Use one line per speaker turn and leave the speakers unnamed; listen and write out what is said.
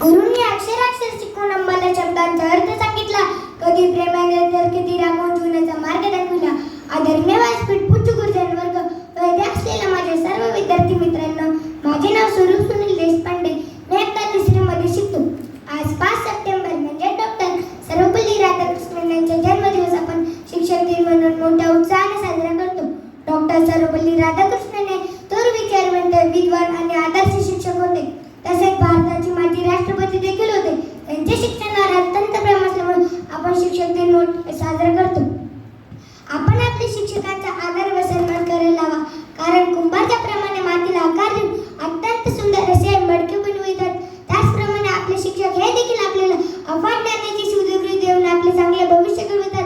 गुरुंनी अक्षराक्षर शिकून आम्हाला शब्दांचा अर्थ सांगितला. कधी प्रेमाने तर किती रागवून जीवनाचा मार्ग दाखविला. आदरणीय व्यासपीठ पूज्य गुरुजन वर्ग वैद्य असलेल्या माझ्या सर्व विद्यार्थी मित्रांनो माझे नाव स्वरूप सुनील देशपांडे. मी आता दुसरीमध्ये शिकतो. आज पाच सप्टेंबर म्हणजे डॉक्टर सर्वपल्ली राधाकृष्णन यांचा जन्मदिवस आपण शिक्षक दिन म्हणून मोठ्या उत्साहाने साजरा करतो. डॉक्टर सर्वपल्ली राधाकृष्णन शिक्षकांचा आदर व सन्मान करायला लावा. कारण कुंभारच्या प्रमाणे मातीला आकार देऊन अत्यंत सुंदर असे मडके बनवितात त्याचप्रमाणे आपले शिक्षक हे देखील आपल्याला अफाट ज्ञानाची शिवदुगरी देऊन आपले चांगले भविष्य घडवतात.